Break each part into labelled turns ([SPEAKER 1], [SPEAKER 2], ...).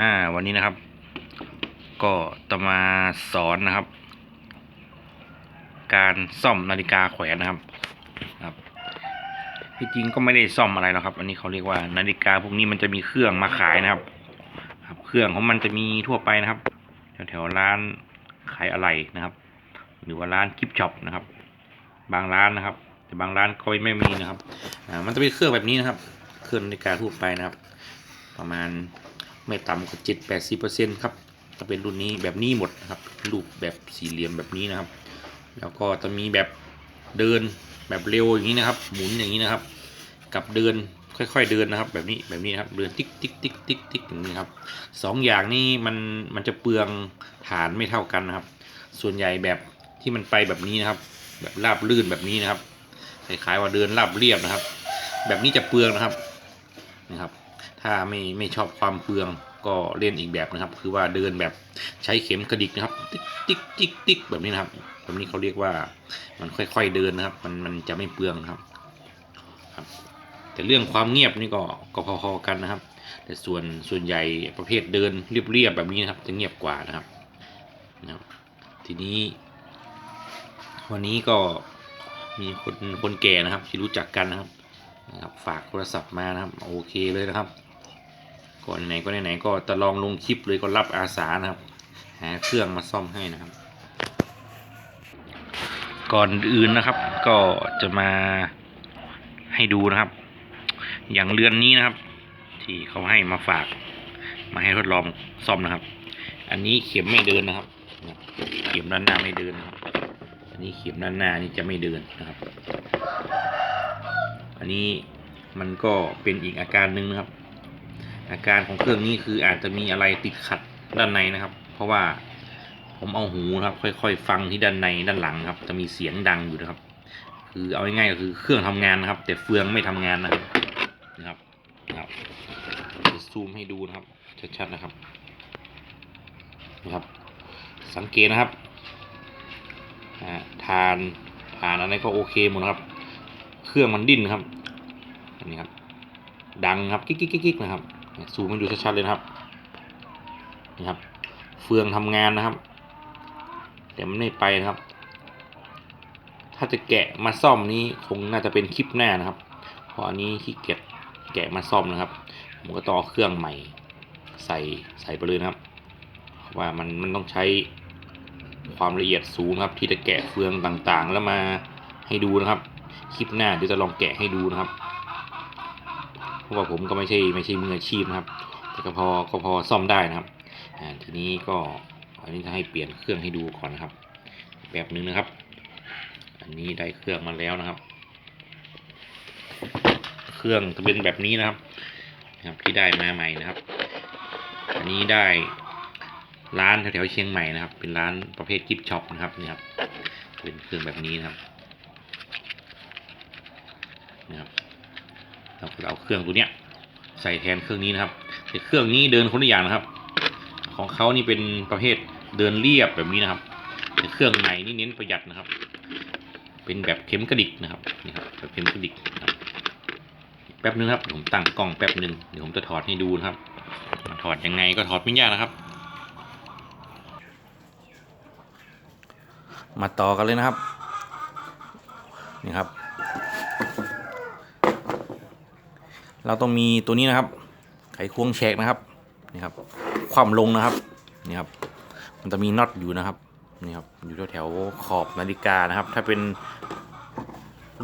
[SPEAKER 1] อ่า วันนี้นะครับ ก็จะมาสอนนะครับ การซ่อมนาฬิกาแขวนนะครับ ครับที่จริงก็ไม่ได้ซ่อมอะไรหรอกครับ อันนี้เขาเรียกว่านาฬิกาพวกนี้มันจะมีเครื่องมาขายนะครับ ครับ เครื่องของมันจะมีทั่วไปนะครับแถวๆร้านขายอะไหล่นะครับ หรือว่าร้านกิฟช็อปนะครับ บางร้านนะครับ แต่บางร้านก็ไม่มีนะครับ อ่า มันจะเป็นเครื่องแบบนี้นะครับ เครื่องนาฬิกาทั่วไปนะครับ ประมาณ ไม่ต่ำกว่าเจ็ดแปดสิบเปอร์เซ็นต์ครับถ้าเป็นรุ่นนี้แบบนี้หมดนะครับรูปแบบสี่เหลี่ยมแบบนี้นะครับ แล้วก็จะมีแบบเดินแบบเร็วอย่างนี้นะครับ หมุนอย่างนี้นะครับ กับเดินค่อยๆเดินนะครับ แบบนี้แบบนี้นะครับเดินติ๊กติ๊กติ๊กติ๊กติ๊กอย่างนี้ครับสองอย่างนี้มันมันจะเปลืองฐานไม่เท่ากันนะครับ ส่วนใหญ่แบบที่มันไปแบบนี้นะครับ แบบราบลื่นแบบนี้นะครับคล้ายๆว่าเดินราบเรียบนะครับ แบบนี้จะเปลืองนะครับนะครับ ถ้าไม่ไม่ชอบความเปลืองก็เล่นอีกแบบนะครับ คือว่าเดินแบบใช้เข็มกระดิกนะครับ ติ๊กติ๊กติ๊กติ๊กแบบนี้นะครับแบบนี้เขาเรียกว่ามันค่อยๆเดินนะครับ มันมันจะไม่เปลืองนะครับครับ แต่เรื่องความเงียบนี่ก็ก็พอๆกันนะครับ แต่ส่วนส่วนใหญ่ประเภทเดินเรียบๆแบบนี้นะครับ จะเงียบกว่านะครับนะครับ ทีนี้ วันนี้ก็มีคนคนแก่นะครับ ที่รู้จักกันนะครับนะครับ ฝากโทรศัพท์มานะครับ โอเคเลยนะครับ ก่อนไหนก็ไหนๆก็จะลองลงคลิปเลยก็รับอาสานะครับ หาเครื่องมาซ่อมให้นะครับ ก่อนอื่นนะครับ ก็จะมาให้ดูนะครับ อย่างเรือนนี้นะครับ ที่เขาให้มาฝาก มาให้ทดลองซ่อมนะครับ อันนี้เข็มไม่เดินนะครับ เข็มด้านหน้าไม่เดินนะครับอันนี้เข็มด้านหน้านี่จะไม่เดินนะครับ อันนี้มันก็เป็นอีกอาการหนึ่งนะครับ อาการของเครื่องนี้คืออาจจะมีอะไรติดขัดด้านในนะครับ เพราะว่าผมเอาหูนะครับ ค่อยๆ ฟังที่ด้านในด้านหลังครับ จะมีเสียงดังอยู่นะครับ คือเอาง่ายๆก็คือเครื่องทำงานนะครับ แต่เฟืองไม่ทำงานนะครับนะครับนะครับจะซูมให้ดูนะครับชัดๆนะครับนะครับ สังเกตนะครับอ่าทานทานอะไรก็โอเคหมดนะครับ เครื่องมันดิ้นครับอันนี้ครับ ดังครับกิ๊กกิ๊กกิ๊กกิ๊กนะครับ ซูมให้ดูชัดๆเลยนะครับ นี่ครับ เฟืองทำงานนะครับแต่มันไม่ไปนะครับ ถ้าจะแกะมาซ่อมนี้คงน่าจะเป็นคลิปหน้านะครับ เพราะอันนี้ขี้เกียจแกะมาซ่อมนะครับ ผมก็ต่อเครื่องใหม่ใส่ใส่ไปเลยนะครับ ว่ามันมันต้องใช้ความละเอียดสูงครับ ที่จะแกะเฟืองต่างๆ แล้วมาให้ดูนะครับ คลิปหน้าเดี๋ยวจะลองแกะให้ดูนะครับ เพราะว่าผมก็ไม่ใช่ไม่ใช่มืออาชีพนะครับ แต่ก็พอก็พอซ่อมได้นะครับทีนี้ก็อันนี้จะให้เปลี่ยนเครื่องให้ดูก่อนนะครับ แบบนึงนะครับ อันนี้ได้เครื่องมาแล้วนะครับ เครื่องจะเป็นแบบนี้นะครับครับที่ได้มาใหม่นะครับ อันนี้ได้ร้านแถวๆเชียงใหม่นะครับ เป็นร้านประเภทกิฟช็อปนะครับนี่ครับเป็นเครื่องแบบนี้นะครับนะครับ เราก็เอาเครื่องตัวเนี้ยใส่แทนเครื่องนี้นะครับแต่เครื่องนี้เดินคนละอย่างนะครับ ของเขานี่เป็นประเภทเดินเรียบแบบนี้นะครับแต่เครื่องในนี่เน้นประหยัดนะครับ เป็นแบบเข็มกระดิกนะครับนี่ครับแบบเข็มกระดิกนะครับแป๊บนึงครับผมตั้งกล้องแป๊บนึงเดี๋ยวผมจะถอดให้ดูนะครับถอดยังไงก็ถอดไม่ยากนะครับ มาต่อกันเลยนะครับนี่ครับ เราต้องมีตัวนี้นะครับ ไขควงแฉกนะครับนี่ครับความลงนะครับนี่ครับ มันจะมีน็อตอยู่นะครับนี่ครับอยู่แถวๆขอบนาฬิกานะครับ ถ้าเป็น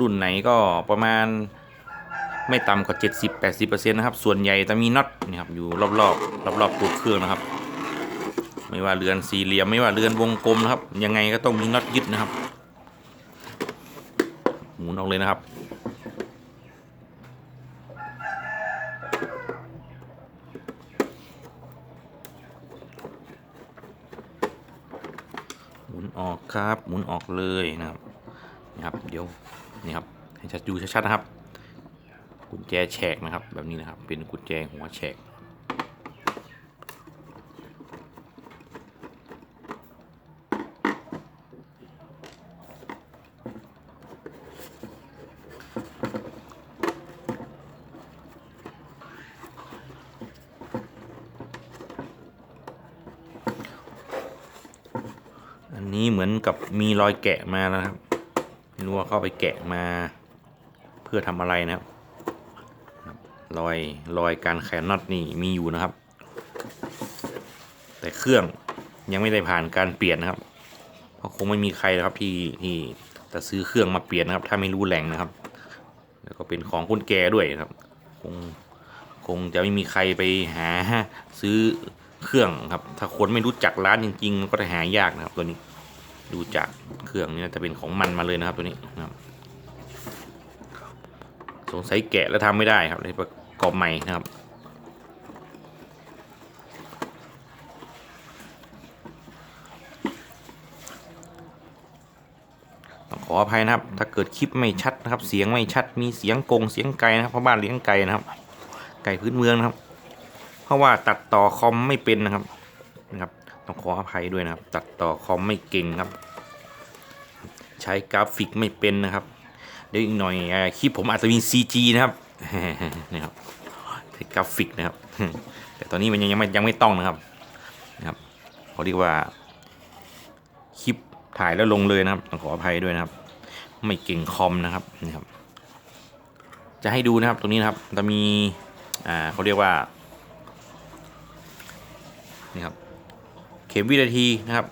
[SPEAKER 1] รุ่นไหนก็ประมาณไม่ต่ำกว่า 70-80%นะครับ ส่วนใหญ่จะมีน็อตนี่ครับอยู่รอบๆรอบๆตัวเครื่องนะครับ ไม่ว่าเรือนสี่เหลี่ยมไม่ว่าเรือนวงกลมนะครับ ยังไงก็ต้องมีน็อตยึดนะครับ หมุนออกเลยนะครับ หมุนออกครับ หมุนออกเลยนะครับนี่ครับ เดี๋ยวนี่ครับให้ชัดดูชัดๆนะครับ กุญแจแฉกนะครับ แบบนี้นะครับ เป็นกุญแจหัวแฉก อันนี้เห มีรอยแกะมาแล้วนะครับไม่รู้ว่าเขาเอาไปแกะมา เพื่อทำอะไรนะครับรอยรอยการแขนน็อตนี่มีอยู่นะครับ แต่เครื่องยังไม่ได้ผ่านการเปลี่ยนนะครับ เพราะคงไม่มีใครนะครับที่ที่จะซื้อเครื่องมาเปลี่ยนนะครับ ถ้าไม่รู้แหล่งนะครับ แล้วก็เป็นของคนแก่ด้วยนะครับ คงคงจะไม่มีใครไปหาซื้อเครื่องครับ ถ้าคนไม่รู้จักร้านจริง ๆ ก็จะหายากนะครับตัวนี้ ดูจากเครื่องนี่น่าจะเป็นของมันมาเลยนะครับตัวนี้นะครับสงสัยแกะแล้วทำไม่ได้ครับเลยประกอบใหม่นะครับต้องขออภัยนะครับ ถ้าเกิดคลิปไม่ชัดนะครับ เสียงไม่ชัด มีเสียงกงเสียงไก่นะครับ เพราะบ้านเลี้ยงไก่นะครับ ไก่พื้นเมืองนะครับ เพราะว่าตัดต่อคอมไม่เป็นนะครับนะครับ ต้องขออภัยด้วยนะครับ ตัดต่อคอมไม่เก่งครับ ใช้กราฟิกไม่เป็นนะครับเดี๋ยวอีกหน่อยอคลิปผมอาจจะมี CG นะครับนะครับใช้กราฟิกนะครับ แต่ตอนนี้มันยังยังไม่ยังไม่ต้องนะครับนะครับเขาเรียกว่าคลิปถ่ายแล้วลงเลยนะครับต้องขออภัยด้วยนะครับ ไม่เก่งคอมนะครับนี่ครับ จะให้ดูนะครับตรงนี้นะครับจะมีอ่าเขาเรียกว่านี่ครับ เข็มวินาทีนะครับ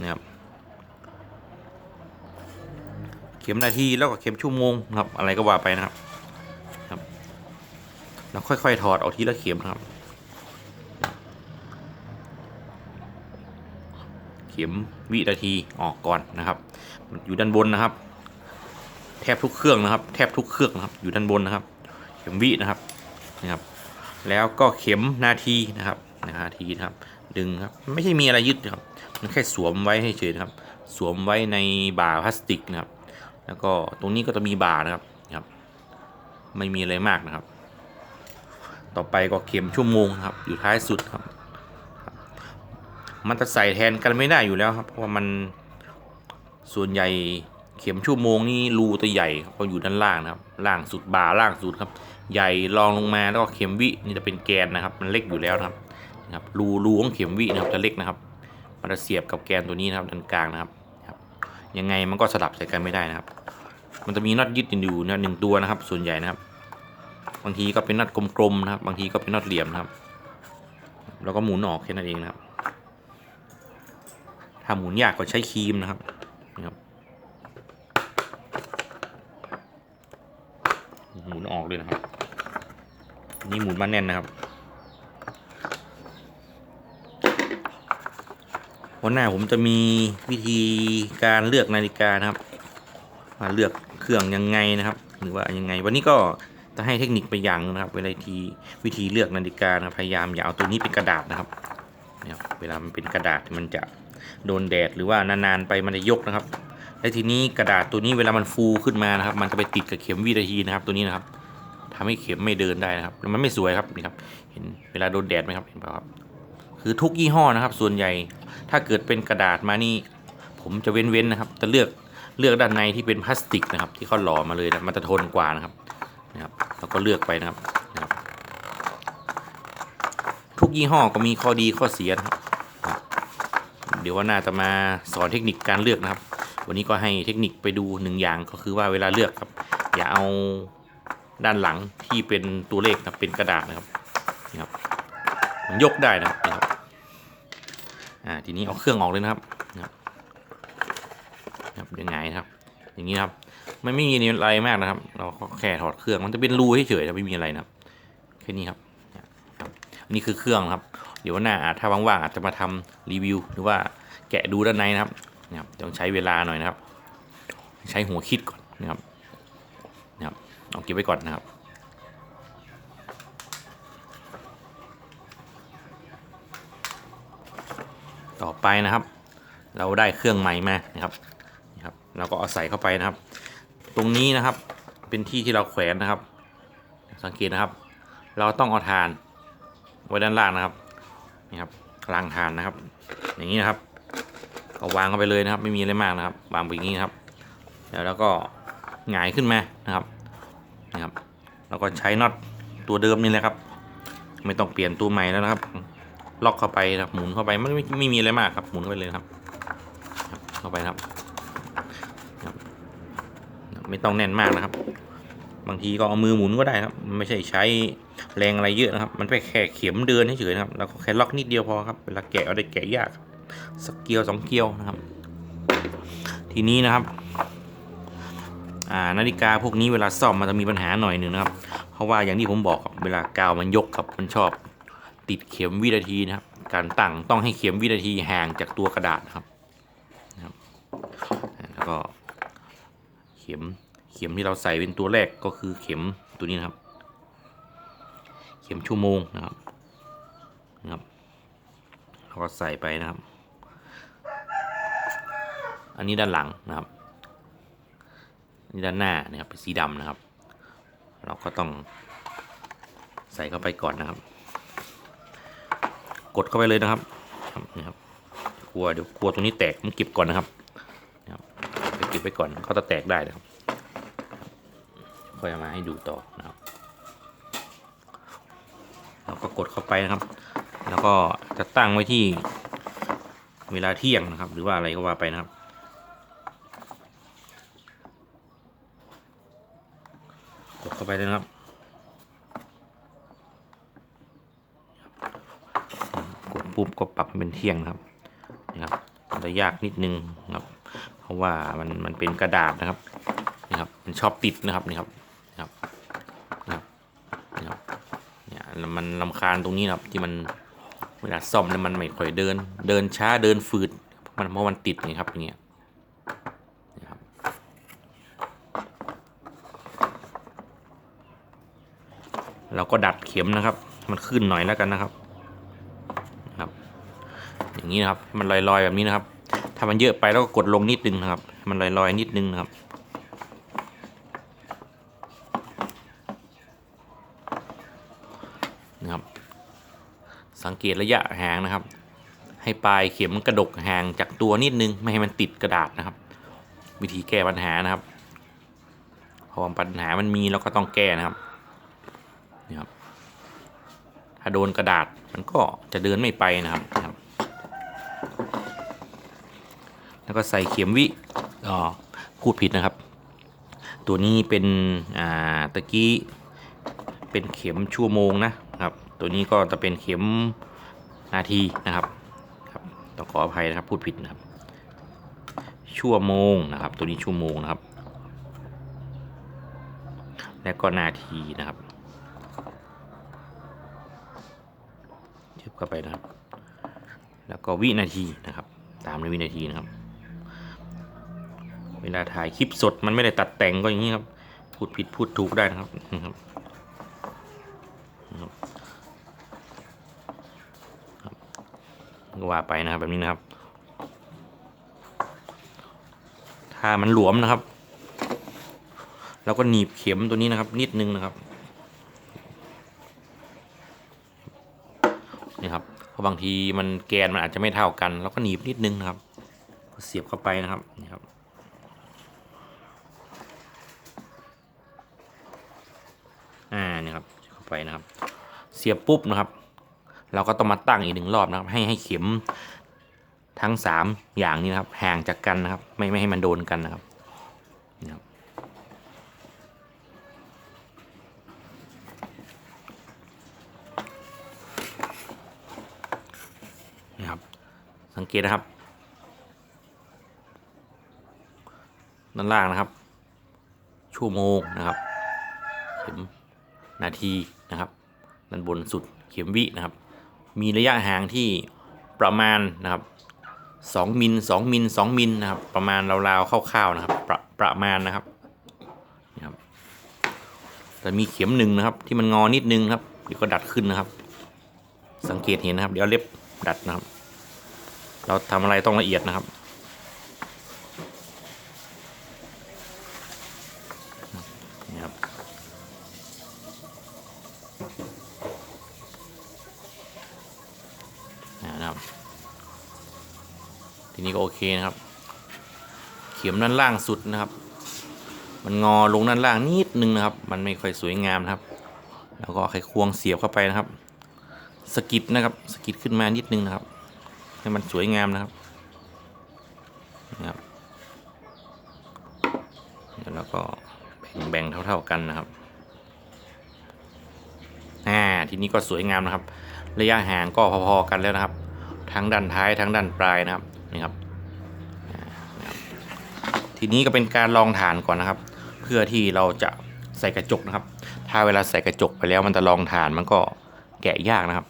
[SPEAKER 1] นะครับ เข็มนาทีแล้วก็เข็มชั่วโมงนะครับ อะไรก็ว่าไปนะครับครับแล้วค่อยๆถอดออกทีละเข็มนะครับ เข็มวินาทีออกก่อนนะครับ อยู่ด้านบนนะครับ แทบทุกเครื่องนะครับ แทบทุกเครื่องนะครับ อยู่ด้านบนนะครับ เข็มวินะครับนะครับ แล้วก็เข็มนาทีนะครับนาทีนะครับ ดึงครับ ไม่ใช่มีอะไรยึดนะครับ มันแค่สวมไว้ให้เฉยนะครับ สวมไว้ในบ่าพลาสติกนะครับ แล้วก็ตรงนี้ก็จะมีบ่านะครับครับ ไม่มีอะไรมากนะครับ ต่อไปก็เข็มชั่วโมงครับ อยู่ท้ายสุดครับ มันจะใส่แทนกันไม่ได้อยู่แล้วครับ เพราะว่ามันส่วนใหญ่เข็มชั่วโมงนี่รูตัวใหญ่ครับก็อยู่ด้านล่างนะครับ ล่างสุดบ่าล่างสุดครับ ใหญ่รองลงมาแล้วก็เข็มวินี่จะเป็นแกนนะครับ มันเล็กอยู่แล้วนะครับ นะครับรูรูของเข็มวินะครับจะเล็กนะครับ มันจะเสียบกับแกนตัวนี้นะครับด้านกลางนะครับครับ ยังไงมันก็สลับใส่กันไม่ได้นะครับ มันจะมีน็อตยึดอยู่นะหนึ่งตัวนะครับ ส่วนใหญ่นะครับ บางทีก็เป็นน็อตกลมๆนะครับ บางทีก็เป็นน็อตเหลี่ยมนะครับ แล้วก็หมุนออกแค่นั้นเองนะครับ ถ้าหมุนยากก็ใช้ครีมนะครับนะครับหมุนออกเลยนะครับ นี่หมุนมาแน่นนะครับ วันหน้าผมจะมีวิธีการเลือกนาฬิกานะครับว่าเลือกเครื่องยังไงนะครับ หรือว่ายังไง วันนี้ก็จะให้เทคนิคไปอย่างนะครับ เวลาทีวิธีเลือกนาฬิกานะพยายามอย่าเอาตัวนี้เป็นกระดาษนะครับเนี่ยเวลามันเป็นกระดาษมันจะโดนแดดหรือว่านานๆไปมันจะยกนะครับ และทีนี้กระดาษตัวนี้เวลามันฟูขึ้นมานะครับ มันจะไปติดกับเข็มวินาทีนะครับ ตัวนี้นะครับทำให้เข็มไม่เดินได้นะครับแล้วมันไม่สวยครับนี่ครับ เห็นเวลาโดนแดดไหมครับเห็นเปล่าครับ คือทุกยี่ห้อนะครับ ส่วนใหญ่ ถ้าเกิดเป็นกระดาษมานี่ ผมจะเว้นๆนะครับ จะเลือกเลือกด้านในที่เป็นพลาสติกนะครับ ที่เขาหล่อมาเลยนะมันจะทนกว่านะครับนะครับแล้วก็เลือกไปนะครับนะครับ ทุกยี่ห้อก็มีข้อดีข้อเสียนะครับ เดี๋ยวว่าน่าจะมาสอนเทคนิคการเลือกนะครับ วันนี้ก็ให้เทคนิคไปดูหนึ่งอย่างก็คือว่าเวลาเลือกครับ อย่าเอาด้านหลังที่เป็นตัวเลขนะเป็นกระดาษนะครับนี่ครับ มันยกได้นะครับ อ่าทีนี้เอาเครื่องออกเลยนะครับนะครับนะครับยังไงนะครับ อย่างนี้ครับไม่ไม่มีอะไรมากนะครับ เราก็แค่ถอดเครื่องมันจะเป็นรูเฉยๆนะไม่มีอะไรนะครับแค่นี้ครับอันนี้คือเครื่องครับ เดี๋ยวหน้าถ้าว่างๆอาจจะมาทำรีวิว หรือว่าแกะดูด้านในนะครับนะครับต้องใช้เวลาหน่อยนะครับ ใช้หัวคิดก่อนนะครับนะครับเอาเก็บไว้ก่อนนะครับ ต่อไปนะครับ เราได้เครื่องใหม่มานะครับนะครับเราก็เอาใส่เข้าไปนะครับ ตรงนี้นะครับเป็นที่ที่เราแขวนนะครับ สังเกตนะครับ เราต้องเอาทานไว้ด้านล่างนะครับนี่ครับรางทานนะครับ อย่างนี้นะครับ ก็วางเข้าไปเลยนะครับ ไม่มีอะไรมากนะครับ วางไปอย่างนี้นครับแล้วเราก็หงายขึ้นมานะครับนะครับ แล้วก็ใช้น็อตตัวเดิมนี่แหละครับ ไม่ต้องเปลี่ยนตัวใหม่แล้วนะครับ ล็อกเข้าไปนะครับหมุนเข้าไปไม่ไม่ไม่มีอะไรมากครับหมุนเข้าไปเลยครับ เข้าไปครับ ไม่ต้องแน่นมากนะครับ บางทีก็เอามือหมุนก็ได้ครับไม่ใช่ใช้แรงอะไรเยอะนะครับ มันไปแค่เข็มเดินเฉยๆนะครับแล้วก็แค่ล็อกนิดเดียวพอครับเวลาแกะเอาได้แกะยากสักเกลียวสองเกียวนะครับ ทีนี้นะครับานาฬิกาพวกนี้เวลาซ่อมมันจะมีปัญหาหน่อยหนึ่งนะครับ เพราะว่าอย่างที่ผมบอกครับเวลากาวมันยกครับมันชอบ ติดเข็มวินาทีนะครับ การตั้งต้องให้เข็มวินาทีห่างจากตัวกระดาษนะครับนะครับแล้วก็เข็มเข็มที่เราใส่เป็นตัวแรกก็คือเข็มตัวนี้นะครับ เข็มชั่วโมงนะครับนะครับเราก็ใส่ไปนะครับ อันนี้ด้านหลังนะครับนนี้ด้านหน้านะครับเป็นสีดำนะครับ เราก็ต้องใส่เข้าไปก่อนนะครับ กดเข้าไปเลยนะครับนี่ครับกลัวเดี๋ยวกลัวตรงนี้แตกผมเก็บก่อนนะครับนะครับไปเก็บไว้ก่อนเขาจะแตกได้นะครับค่อยมาให้ดูต่อนะครับเราก็กดเข้าไปนะครับ แล้วก็จะตั้งไว้ที่เวลาเที่ยงนะครับ หรือว่าอะไรก็ว่าไปนะครับกดเข้าไปเลยนะครับ ปุ๊บก็ปรับให้เป็นเที่ยงนะครับนะครับจะยากนิดนึงนะครับเพราะว่ามันมันเป็นกระดาษนะครับนี่ครับมันชอบติดนะครับนี่ครับนะครับนะครับนี่ครับเนี่ยมันลำคาญตรงนี้นะครับที่มันเวลาซ่อมแล้วมันไม่ค่อยเดิน เดินช้าเดินฝืดมันเพราะมันติดไงครับอย่างเงี้ยนะครับเราก็ดัดเข็มนะครับ มันขึ้นหน่อยแล้วกันนะครับ อย่างนี้นะครับมันลอยๆแบบนี้นะครับ ถ้ามันเยอะไปแล้วก็กดลงนิดนึงนะครับให้มันลอยๆนิดนึงนะครับนะครับ สังเกตระยะห่างนะครับ ให้ปลายเข็มกระดกห่างจากตัวนิดนึงไม่ให้มันติดกระดาษนะครับ วิธีแก้ปัญหานะครับพราะว่าปัญหามันมีเราก็ต้องแก้นะครับนี่ครับถ้าโดนกระดาษมันก็จะเดินไม่ไปนะครับนะครับ แล้วก็ใส่เข็มวิอ๋อพูดผิดนะครับ ตัวนี้เป็นอ่าตะกี้เป็นเข็มชั่วโมงนะครับ ตัวนี้ก็จะเป็นเข็มนาทีนะครับครับต้องขออภัยนะครับพูดผิดนะครับ ชั่วโมงนะครับ ตัวนี้ชั่วโมงนะครับ และก็นาทีนะครับเทียบเข้าไปนะครับ แล้วก็วินาทีนะครับ ตามในวินาทีนะครับ เวลาถ่ายคลิปสดมันไม่ได้ตัดแต่งก็อย่างนี้ครับ พูดผิดพูดถูกได้นะครับนะครับก็ว่าไปนะครับแบบนี้นะครับ ถ้ามันหลวมนะครับเราก็หนีบเข็มตัวนี้นะครับ นิดนึงนะครับนี่ครับเพราะบางทีมันแกนมันอาจจะไม่เท่ากันเราก็หนีบนิดนึงนะครับ เสียบเข้าไปนะครับนี่ครับ อ่านี่ครับเข้าไปนะครับ เสียบปุ๊บนะครับ เราก็ต้องมาตั้งอีกหนึ่งรอบนะครับ ให้ให้เข็มทั้งสามอย่างนี้นะครับ ห่างจากกันนะครับ ไม่ไม่ให้มันโดนกันนะครับนี่ครับนะครับ สังเกตนะครับ ด้านล่างนะครับ ชั่วโมงนะครับเข็มนาทีนะครับ ด้านบนสุดเข็มวินะครับ มีระยะห่างที่ประมาณนะครับ2มิล2มิล2มิลนะครับ ประมาณราวๆคร่าวๆนะครับ ประประมาณนะครับนะครับแต่มีเข็มหนึ่งนะครับ ที่มันงอนิดนึงครับเดี๋ยวก็ดัดขึ้นนะครับ สังเกตเห็นนะครับ เดี๋ยวเอาเล็บดัดนะครับ เราทำอะไรต้องละเอียดนะครับ นี่ครับ อ่านะครับ ทีนี้ก็โอ เคนะครับ เข็มด้านล่างสุดนะครับ มันงอลงด้านล่างนิดนึงนะครับ มันไม่ค่อยสวยงามนะครับ แล้วก็ไขควงเสียบเข้าไปนะครับสกิดนะครับสกิดขึ้นมานิดนึงนะครับ ให้มันสวยงามนะครับนะครับแล้วก็แบ่งเท่า ๆกันนะครับอ่าทีนี้ก็สวยงามนะครับ ระยะห่างก็พอๆกันแล้วนะครับ ทั้งด้านท้ายทั้งด้านปลายนะครับนี่ครับ ทีนี้ก็เป็นการลองฐานก่อนนะครับ เพื่อที่เราจะใส่กระจกนะครับ ถ้าเวลาใส่กระจกไปแล้วมันจะลองฐานมันก็แกะยากนะครับ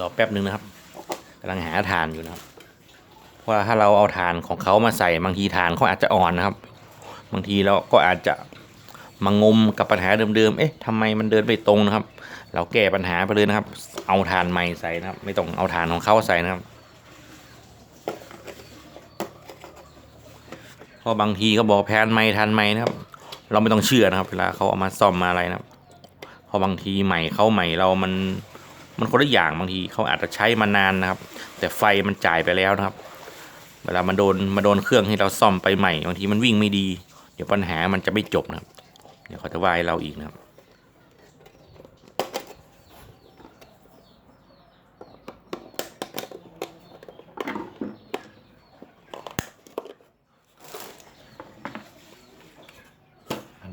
[SPEAKER 1] รอแป๊บนึงนะครับกำลังหาฐานอยู่นะครับ เพราะว่าถ้าเราเอาฐานของเขามาใส่บางทีฐานเขาอาจจะอ่อนนะครับ บางทีเราก็อาจจะมางมกับปัญหาเดิมๆ เอ๊ะทำไมมันเดินไปตรงนะครับ เราแก้ปัญหาไปเลยนะครับ เอาฐานใหม่ใส่นะครับ ไม่ต้องเอาฐานของเขาใส่นะครับเพราะบางทีเขาบอกแพนไม่ทันไม่นะครับ เราไม่ต้องเชื่อนะครับ เวลาเขาเอามาซ่อมมาอะไรนะครับเพราะบางทีใหม่เขาใหม่เรามันมันคนละอย่างบางทีเขาอาจจะใช้มานานนะครับ แต่ไฟมันจ่ายไปแล้วนะครับ เวลามันโดนมาโดนเครื่องที่เราซ่อมไปใหม่บางทีมันวิ่งไม่ดี เดี๋ยวปัญหามันจะไม่จบนะครับ เดี๋ยวเขาจะว่าให้เราอีกนะครับ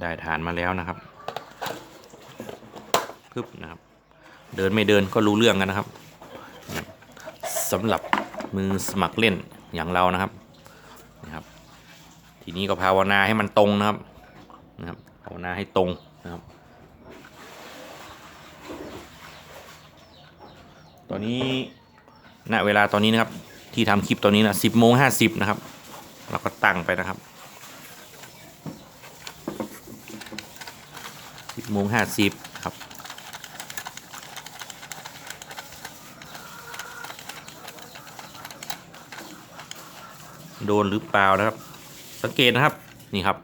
[SPEAKER 1] ได้ฐานมาแล้วนะครับปึ๊บนะครับ เดินไม่เดินก็รู้เรื่องกันนะครับสำหรับมือสมัครเล่น อย่างเรานะครับนะครับ ทีนี้ก็ภาวนาให้มันตรงนะครับนะครับภาวนาให้ตรงนะครับ ตอนนี้ณเวลาตอนนี้นะครับ ที่ทำคลิปตอนนี้นะสิบโมงห้าสิบนะครับ เราก็ตั้งไปนะครับสิบโมงห้าสิบครับ โดนหรือเปล่านะครับ สังเกตนะครับนี่ครับ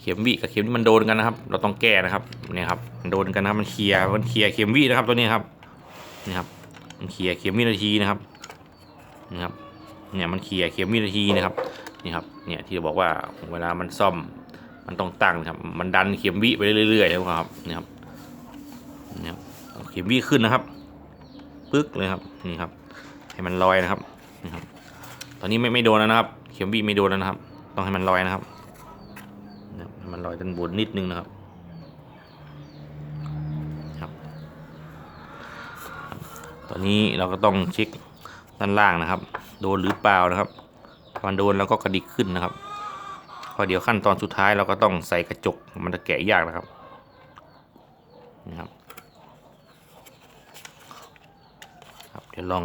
[SPEAKER 1] เข็มวิกับเข็มที่มันโดนกันนะครับ เราต้องแก้นะครับเนี่ยครับมันโดนกันนะครับมันเคลียร์มันเคลียร์เข็มวินะครับตัวนี้ครับนี่ครับมันเคลียร์เข็มวินาทีนะครับนี่ครับเนี่ยมันเคลียร์เข็มวินาทีนะครับนี่ครับเนี่ยที่บอกว่าเวลามันซ่อมมันต้องตั้งนะครับ มันดันเข็มวิไปเรื่อยๆนะครับนี่ครับนี่ครับเอาเข็มวิขึ้นนะครับปึ๊กเลยครับนี่ครับให้มันลอยนะครับนี่ครับ ตอนนี้ไม่ไม่โดนแล้วนะครับ เข็มวีไม่โดนแล้วนะครับ ต้องให้มันลอยนะครับให้มันลอยด้านบนนิดนึงนะครับครับ ตอนนี้เราก็ต้องเช็คด้านล่างนะครับ โดนหรือเปล่านะครับถ้ามันโดนแล้วก็กระดิกขึ้นนะครับพอเดี๋ยวขั้นตอนสุดท้ายเราก็ต้องใส่กระจกมันจะแกะยากนะครับนะครับครับ เดี๋ยวลอง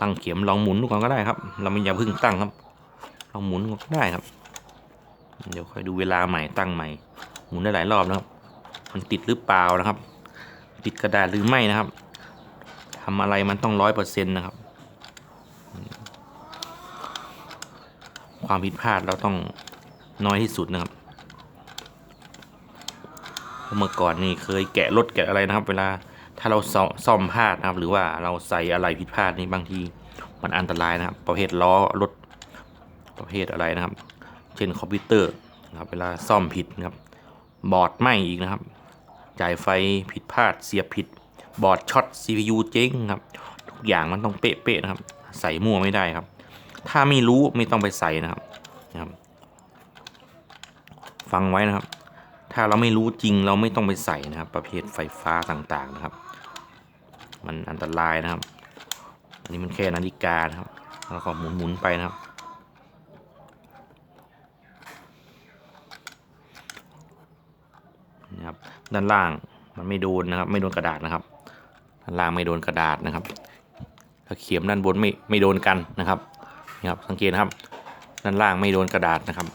[SPEAKER 1] ตั้งเข็มลองหมุนดูก่อนก็ได้ครับ เราไม่อย่าพึ่งตั้งครับ ลองหมุนก็ได้ครับ เดี๋ยวค่อยดูเวลาใหม่ตั้งใหม่ หมุนได้หลายรอบนะครับ มันติดหรือเปล่านะครับ ติดกระดาษหรือไม่นะครับทำอะไรมันต้องร้อยเปอร์เซ็นต์นะครับ ความผิดพลาดเราต้องน้อยที่สุดนะครับเมื่อก่อนนี่เคยแกะรถแกะอะไรนะครับ เวลาถ้าเราซ่อมพลาดนะครับ หรือว่าเราใส่อะไรผิดพลาดนี่บางทีมันอันตรายนะครับ ประเภทล้อรถ ประเภทอะไรนะครับ เช่นคอมพิวเตอร์นะครับเวลาซ่อมผิดนะครับ บอร์ดไหมอีกนะครับ จ่ายไฟผิดพลาดเสียบผิด บอร์ดช็อต CPU เจ๊งครับทุกอย่างมันต้องเป๊ะๆนะครับ ใส่มั่วไม่ได้ครับ ถ้าไม่รู้ไม่ต้องไปใส่นะครับนะครับ ฟังไว้นะครับ ถ้าเราไม่รู้จริงเราไม่ต้องไปใส่นะครับ ประเภทไฟฟ้าต่างๆนะครับ มันอันตรายนะครับ อันนี้มันแค่นาฬิกานะครับ แล้วก็หมุนๆไปนะครับ นะครับ ด้านล่างมันไม่โดนนะครับ ไม่โดนกระดาษนะครับ ด้านล่างไม่โดนกระดาษนะครับแล้วเข็มด้านบนไม่ไม่โดนกันนะครับนี่ครับ สังเกตนะครับ ด้านล่างไม่โดนกระดาษนะครับ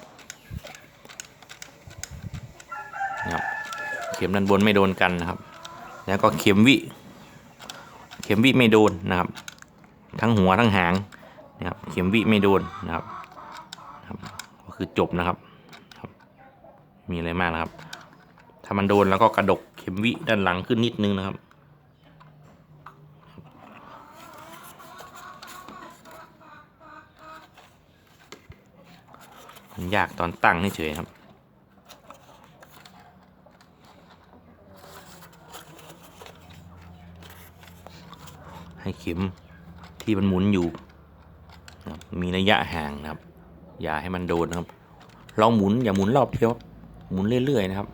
[SPEAKER 1] นี่ครับ เข็มด้านบนไม่โดนกันนะครับ แล้วก็เข็มวิ เข็มวิไม่โดนนะครับ ทั้งหัวทั้งหางนะครับ เข็มวิไม่โดนนะครับ ก็คือจบนะครับ มีอะไรมากนะครับ ถ้ามันโดนแล้วก็กระดกเข็มวิด้านหลังขึ้นนิดนึงนะครับมันยากตอนตั้งเฉยครับ ให้เข็มที่มันหมุนอยู่ มีระยะห่างนะครับ อย่าให้มันโดนนะครับเราหมุนอย่าหมุนรอบเดียวหมุนเรื่อยๆนะครับ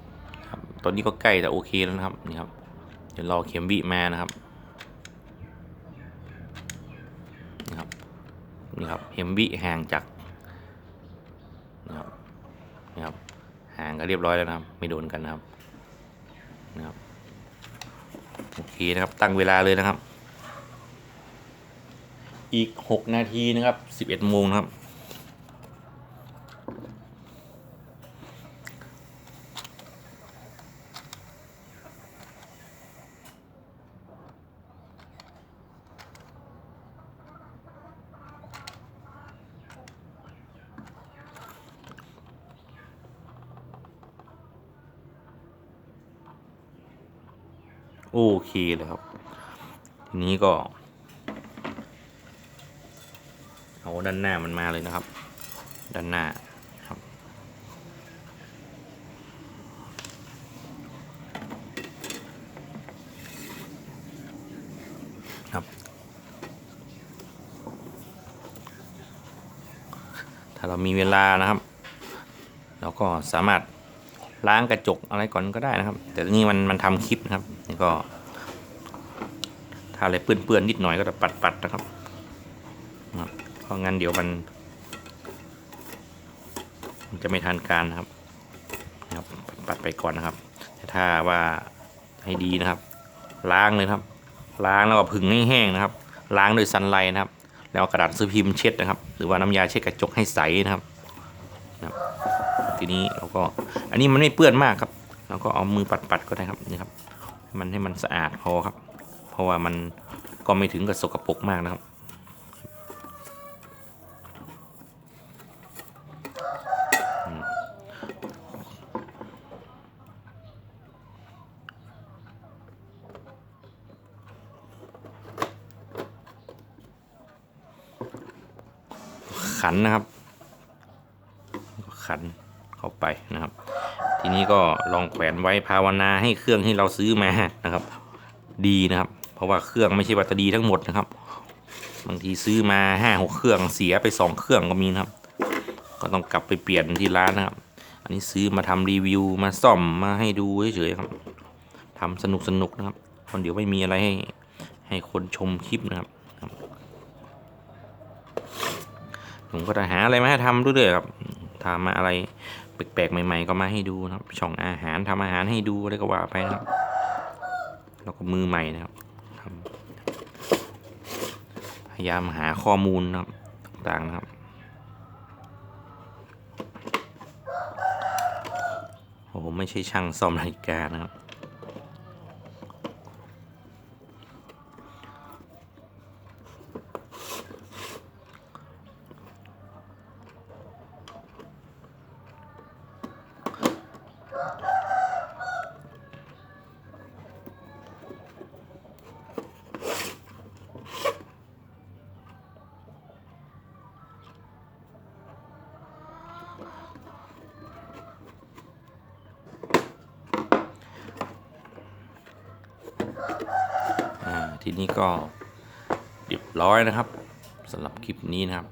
[SPEAKER 1] ตอนนี้ก็ใกล้แต่โอเคแล้วนะครับนี่ครับเดี๋ยวรอเข็มบิมานะครับนี่ครับนี่ครับเข็มบิห่างจากนะครับนี่ครับห่างก็เรียบร้อยแล้วนะครับ ไม่โดนกันนะครับนะครับโอเคนะครับตั้งเวลาเลยนะครับ อีก 6 นาทีนะครับ 11โมงนะครับ โอเคเลยครับ ทีนี้ ก็ เอาด้านหน้ามันมาเลยนะครับ ด้านหน้าครับ ครับ ถ้าเรามีเวลานะครับ เราก็สามารถล้างกระจกอะไรก่อนก็ได้นะครับ แต่นี่มันมันทำคลิปนะครับนี่ก็ ถ้าอะไรเปื้อนๆนิดหน่อยก็จะปัดๆนะครับนะครับเพราะงั้นเดี๋ยวมัน มันจะไม่ทันการนะครับนะครับ ปัดไปก่อนนะครับแต่ถ้าว่าให้ดีนะครับ ล้างเลยครับ ล้างแล้วก็ผึ่งให้แห้งนะครับ ล้างโดยซันไลท์นะครับ แล้วกระดาษซื้อพิมพ์เช็ดนะครับ หรือว่าน้ำยาเช็ดกระจกให้ใสนะครับนะครับ ทีนี้เราก็ อันนี้มันไม่เปื้อนมากครับเราก็เอามือปัดๆก็ได้ครับนี่ครับให้มันให้มันสะอาดพอครับ เพราะว่ามันก็ไม่ถึงกับสกปรกมากนะครับ ขันนะครับ ขันเข้าไปนะครับ ทีนี้ก็ลองแขวนไว้ภาวนาให้เครื่องที่เราซื้อมานะครับ ดีนะครับ ราะว่าเครื่องไม่ใช่ว่าจะดีทั้งหมดนะครับ บางทีซื้อมาห้าหกเครื่องเสียไปสองเครื่องก็มีนะครับ ก็ต้องกลับไปเปลี่ยนที่ร้านนะครับ อันนี้ซื้อมาทำรีวิวมาซ่อมมาให้ดูเฉยๆครับทำสนุกสนุกๆนะครับคนเดี๋ยวไม่มีอะไรให้ให้คนชมคลิปนะครับ ผมก็จะหาอะไรมาให้ทำเรื่อยๆครับทำมาอะไรแปลกๆใหม่ ๆ ก็มาให้ดูนะครับ ช่องอาหารทำอาหารให้ดูอะไรก็ว่าไปนะครับแล้วก็มือใหม่นะครับ ยายามหาข้อมูลนะครับต่างๆนะครับ โอ้โหไม่ใช่ช่างซ่อมนาฬิกานะครับ นี้ก็เรียบร้อยนะครับสำหรับคลิปนี้นะครับ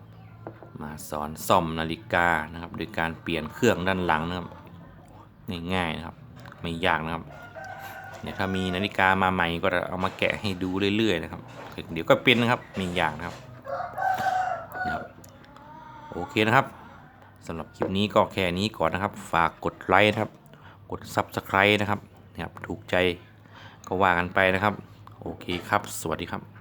[SPEAKER 1] มาสอนซ่อมนาฬิกานะครับ โดยการเปลี่ยนเครื่องด้านหลังนะครับง่ายๆนะครับ ไม่ยากนะครับเนี่ยถ้ามีนาฬิกามาใหม่ก็จะเอามาแกะให้ดูเรื่อยๆนะครับ เดี๋ยวก็เป็นนะครับไม่ยากนะครับนะครับ โอเคนะครับสำหรับคลิปนี้ก็แค่นี้ก่อนนะครับ ฝากกดไลค์นะครับ กด Subscribe นะครับนะครับ ถูกใจก็ว่ากันไปนะครับ โอเคครับ สวัสดีครับ